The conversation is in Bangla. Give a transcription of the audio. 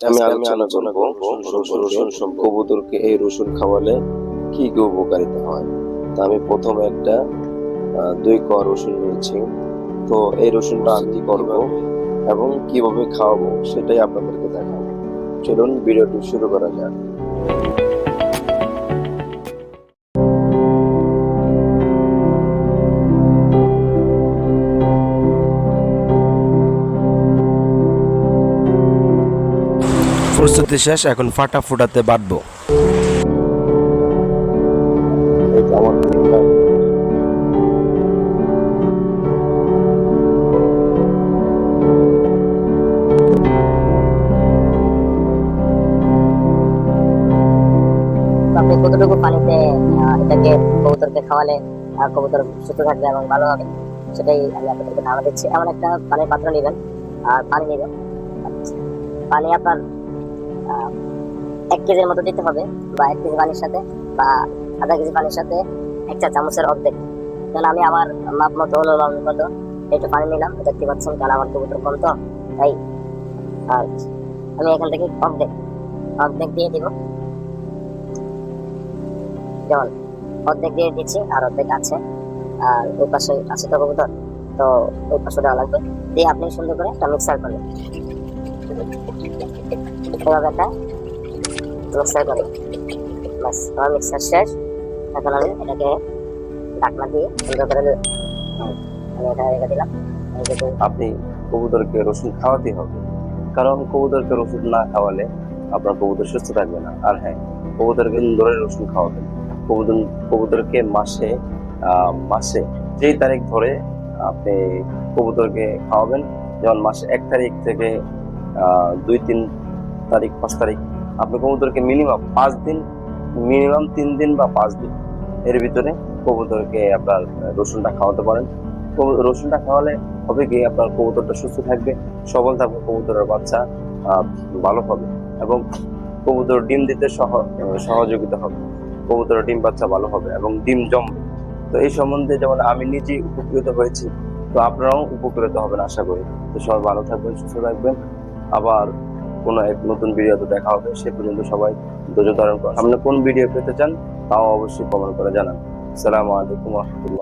আমি আলোচনা করব রসুন সম্পর্কে। কবুতরকে এই রসুন খাওয়ালে কি কি উপকারিতা হয়? তা আমি প্রথমে একটা দুই ক রসুন নিয়েছি। তো এই রসুনটা আমি কি করব এবং কীভাবে খাওয়াবো সেটাই আপনাদেরকে দেখাবো। চলুন ভিডিওটি শুরু করা যাক। প্রস্তুতি শেষ, এখন ফাটা ফুটাতে তো আপনি কতটুকু পানিতে এটাকে কবুতরকে খাওয়ালে কবুতর সুস্থ থাকবে এবং ভালো হবে, সেটাই আমি আপনাদেরকে ধারণা দিচ্ছি। এমন একটা পানির পাত্র নেবেন আর পানি নেবেন। পানি আপনার এক কেজির মতো দিতে হবে বা এক কেজি পানির সাথে বা আধা কেজি পানির সাথে এক চা চামচের অর্ধেক। কারণ আমি আমার মাপ মতো হলো অনুমান মতো একটু পানি নিলাম দেখতে পাচ্ছেন? কারণ আমার কবুতর কম তো, তাই। আর আমি এখান থেকে অর্ধেক অর্ধেক দিয়ে দিব। যেমন, অর্ধেক দিয়ে দিচ্ছি, আর অর্ধেক আছে। আর ওই পাশে আছে তো কবুতর, তো ওই পাশে দেওয়া লাগবে। দিয়ে আপনি সুন্দর করে একটা মিক্সার করবেন এভাবে একটা মিক্সার করে। বাস আমার মিক্সার শেষ। এখন আমি এটাকে ঢাকনা দিয়ে সুন্দর করে আমি এটা রেখে দিলাম। আপনি কবুতরকে রসুন খাওয়াতে হবে। কারণ কবুতরকে রসুন না খাওয়ালে আপনার কবুতর সুস্থ থাকবে না। আর হ্যাঁ কবুতরকে ধরে রসুন খাওয়াবেন। কবুতর কবুতরকে মাসে মাসে যেই তারিখ ধরে আপনি কবুতরকে খাওয়াবেন, যেমন মাসে এক তারিখ থেকে দুই, তিন তারিখ, পাঁচ তারিখ। আপনি কবুতরকে মিনিমাম পাঁচ দিন মিনিমাম তিন দিন বা পাঁচ দিন এর ভিতরে কবুতরকে আপনার রসুনটা খাওয়াতে পারেন। রসুনটা খাওয়ালে হবে কি আপনার কবুতরটা সুস্থ থাকবে, সবল থাকবে, কবুতরের বাচ্চা ভালো হবে এবং কবুতর ডিম দিতে সহ সহযোগিতা হবে। কবুতরের ডিম বাচ্চা ভালো হবে এবং ডিম জমবে তো এই সম্বন্ধে যেমন আমি নিজেই উপকৃত হয়েছি, তো আপনারাও উপকৃত হবেন আশা করি। তো সবাই ভালো থাকবেন, সুস্থ থাকবেন। আবার কোনো এক নতুন ভিডিওতে দেখা হবে, সে পর্যন্ত সবাই ধৈর্য ধারণ করুন সামনে কোন ভিডিও পেতে চান, তাও অবশ্যই কমেন্ট করে জানান। আসসালামু আলাইকুম রহমতুল্লাহ।